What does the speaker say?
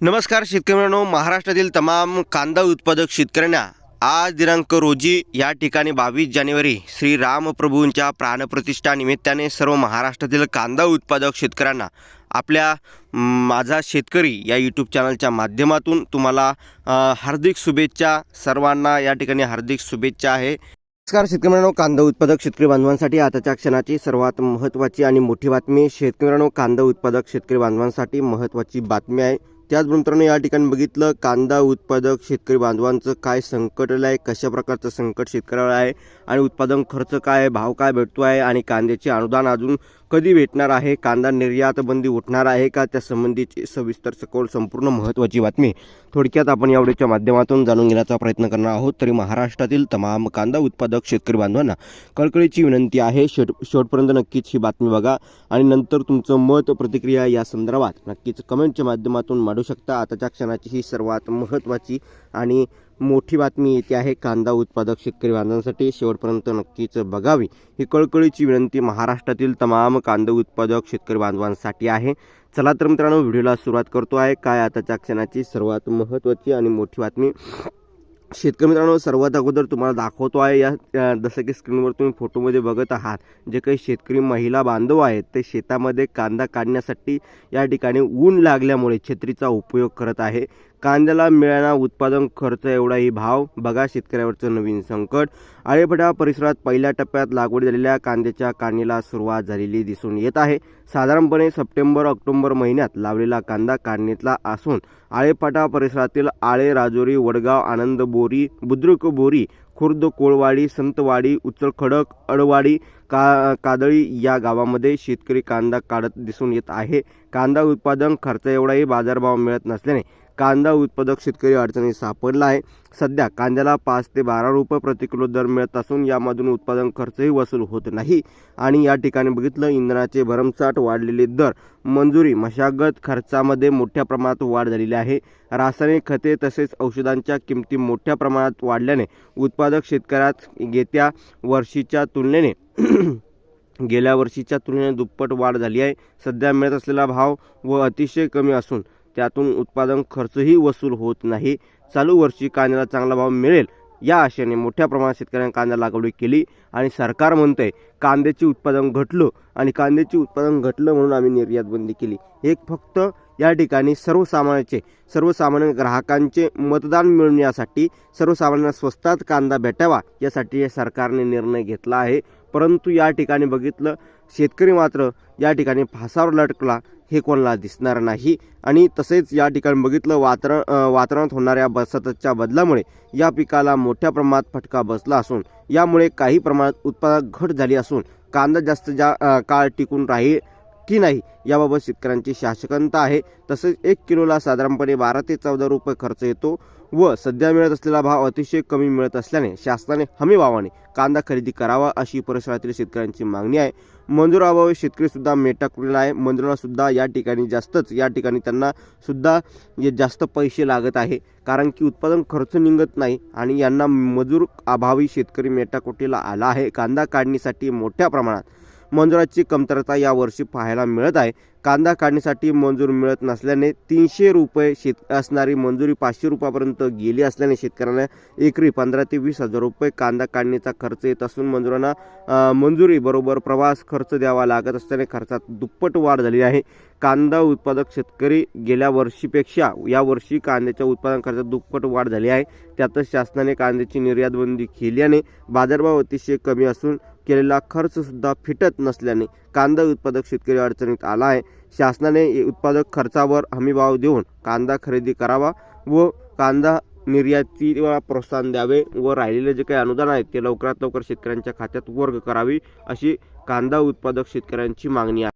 नमस्कार शेतकऱ्यांनो महाराष्ट्रातील तमाम कांदा उत्पादक शेतकऱ्यांना आज दिनांक रोजी या ठिकाणी बावीस जानेवारी श्री रामप्रभूंच्या प्राणप्रतिष्ठा निमित्ताने सर्व महाराष्ट्रातील कांदा उत्पादक शेतकऱ्यांना आपल्या माझा शेतकरी या यूट्यूब चॅनलच्या माध्यमातून तुम्हाला हार्दिक शुभेच्छा. सर्वांना या ठिकाणी हार्दिक शुभेच्छा आहे. नमस्कार शेतकरी मित्रांनो कांदा उत्पादक शेतकरी बांधवांसाठी. आताच्या क्षणाची सर्वात महत्त्वाची आणि मोठी बातमी शेतकरी मित्रांनो कांदा उत्पादक शेतकरी बांधवांसाठी महत्त्वाची बातमी आहे. त्याचबरोबर मित्रांनो या ठिकाणी बघितलं कांदा उत्पादक शेतकरी बांधवांचं काय संकट आलं आहे कशा प्रकारचं संकट शेतकऱ्याला आहे आणि उत्पादन खर्च काय आहे भाव काय भेटतो आहे आणि कांद्याचे अनुदान अजून कधी भेटणार आहे? कांदा निर्यात बंदी उठणार आहे का? त्या संबंधीची सविस्तर सखोल संपूर्ण महत्त्वाची बातमी थोडक्यात आपण यावेळीच्या माध्यमातून जाणून घेण्याचा प्रयत्न करणार आहोत. तरी महाराष्ट्रातील तमाम कांदा उत्पादक शेतकरी बांधवांना कळकळीची विनंती आहे. शेट शेवटपर्यंत नक्कीच ही बातमी बघा आणि नंतर तुमचं मत प्रतिक्रिया या संदर्भात नक्कीच कमेंटच्या माध्यमातून मांडू शकता. आताच्या क्षणाची ही सर्वात महत्त्वाची आणि मोठी बातमी येते आहे. कांदा उत्पादक शेतकरी बांधवांसाठी शेवटपर्यंत नक्कीच बघावी. ही कळकळीची विनंती महाराष्ट्रातील तमाम कांदा उत्पादक शेतकरी बांधवांसाठी आहे. चला तर मित्रांनो व्हिडिओला सुरुवात करतो आहे. काय आताच्या क्षणाची सर्वात महत्त्वाची आणि मोठी बातमी. शेतकरी मित्रांनो सर्वात अगोदर तुम्हाला दाखवतो आहे. या या- जसं की स्क्रीनवर तुम्ही फोटोमध्ये बघत आहात जे काही शेतकरी महिला बांधव आहेत ते शेतामध्ये कांदा काढण्यासाठी या ठिकाणी ऊन लागल्यामुळे छत्रीचा उपयोग करत आहे. कांद्याला मिळणारा उत्पादन खर्च एवढाही भाव बघा शेतकऱ्यावरचं नवीन संकट. आळेफटा परिसरात पहिल्या टप्प्यात लागवड झालेल्या कांद्याच्या काढणीला सुरुवात झालेली दिसून येत आहे. साधारणपणे सप्टेंबर ऑक्टोबर महिन्यात लावलेला कांदा काढणीतला असून आळेफाटा परिसरातील आळे राजोरी वडगाव आनंद बोरी बुद्रुक बोरी खुर्द कोळवाडी संतवाडी उचलखडक अडवाडी का कादळी या गावामध्ये शेतकरी कांदा काढत दिसून येत आहे. कांदा उत्पादन खर्च एवढाही बाजारभाव मिळत नसल्याने कांदा उत्पादक शेतकरी अडचणीत सापडला आहे. सध्या कांद्याला पाच ते बारा रुपये प्रतिकिलो दर मिळत असून यामधून उत्पादन खर्चही वसूल होत नाही. आणि या ठिकाणी बघितलं इंधनाचे भरमसाठ वाढलेले दर मंजुरी मशागत खर्चामध्ये मोठ्या प्रमाणात वाढ झालेली आहे. रासायनिक खते तसेच औषधांच्या किमती मोठ्या प्रमाणात वाढल्याने उत्पादक शेतकऱ्यात येत्या वर्षीच्या तुलनेने गेल्या वर्षीच्या तुलनेने दुप्पट वाढ झाली आहे. सध्या मिळत असलेला भाव व अतिशय कमी असून त्यातून उत्पादन खर्चही वसूल होत नाही. चालू वर्षी कांद्याला चांगला भाव मिळेल या आशेने मोठ्या प्रमाणात शेतकऱ्यांनी कांदा लागवडी केली आणि सरकार म्हणतंय कांद्याचे उत्पादन घटलं आणि कांद्याचे उत्पादन घटलं म्हणून आम्ही निर्यात बंदी केली. एक फक्त या ठिकाणी सर्वसामान्याचे सर्वसामान्य ग्राहकांचे मतदान मिळवण्यासाठी सर्वसामान्यांना स्वस्तात कांदा भेटावा यासाठी या सरकारने निर्णय घेतला आहे. परंतु या ठिकाणी बघितलं शेतकरी मात्र या ठिकाणी फासावर लटकला हे कोणाला दिसणार नाही. आणि तसेच या ठिकाणी बघितलं वातावरण वातावरणात होणाऱ्या बसतच्या बदलामुळे या पिकाला मोठ्या प्रमाणात फटका बसला असून यामुळे काही प्रमाणात उत्पादन घट झाली असून कांदा जास्त जा काळ टिकून राहील की नाही याबाबत शेतकऱ्यांची शासकता आहे. तसेच एक किलोला साधारणपणे बारा ते चौदा रुपये खर्च येतो व सध्या मिळत असलेला भाव अतिशय कमी मिळत असल्याने शासनाने हमी भावाने कांदा खरेदी करावा अशी परिसरातील शेतकऱ्यांची मागणी आहे. मंजुराभावी शेतकरीसुद्धा मेटाकलेला आहे? मंजुरालासुद्धा या ठिकाणी जास्तच या ठिकाणी त्यांना सुद्धा जे जास्त पैसे लागत आहे. कारण की उत्पादन खर्च निघत नाही आणि यांना मजूर अभावी शेतकरी मेटाकोटीला आला आहे. कांदा काढणीसाठी मोठ्या प्रमाणात मंजुराची कमतरता यावर्षी पाहायला मिळत आहे. कांदा काढणीसाठी मंजूर मिळत नसल्याने तीनशे रुपये शेत असणारी मंजुरी पाचशे रुपयापर्यंत गेली असल्याने शेतकऱ्यांना एकरी पंधरा ते वीस हजार रुपये कांदा काढणीचा खर्च येत असून मंजुरांना मंजुरीबरोबर प्रवास खर्च द्यावा लागत असल्याने खर्चात दुप्पट वाढ झाली आहे. कांदा उत्पादक शेतकरी गेल्या वर्षीपेक्षा यावर्षी कांद्याच्या उत्पादन खर्चात दुप्पट वाढ झाली आहे. त्यातच शासनाने कांद्याची निर्यातबंदी केल्याने बाजारभाव अतिशय कमी असून केलेला खर्चसुद्धा फिटत नसल्याने कांदा उत्पादक शेतकरी अडचणीत आला आहे. शासनाने उत्पादक खर्चावर हमीभाव देऊन कांदा खरेदी करावा व कांदा निर्यातीला प्रोत्साहन द्यावे व राहिलेले जे काही अनुदान आहे ते लवकरात लवकर शेतकऱ्यांच्या खात्यात वर्ग करावी अशी कांदा उत्पादक शेतकऱ्यांची मागणी आहे.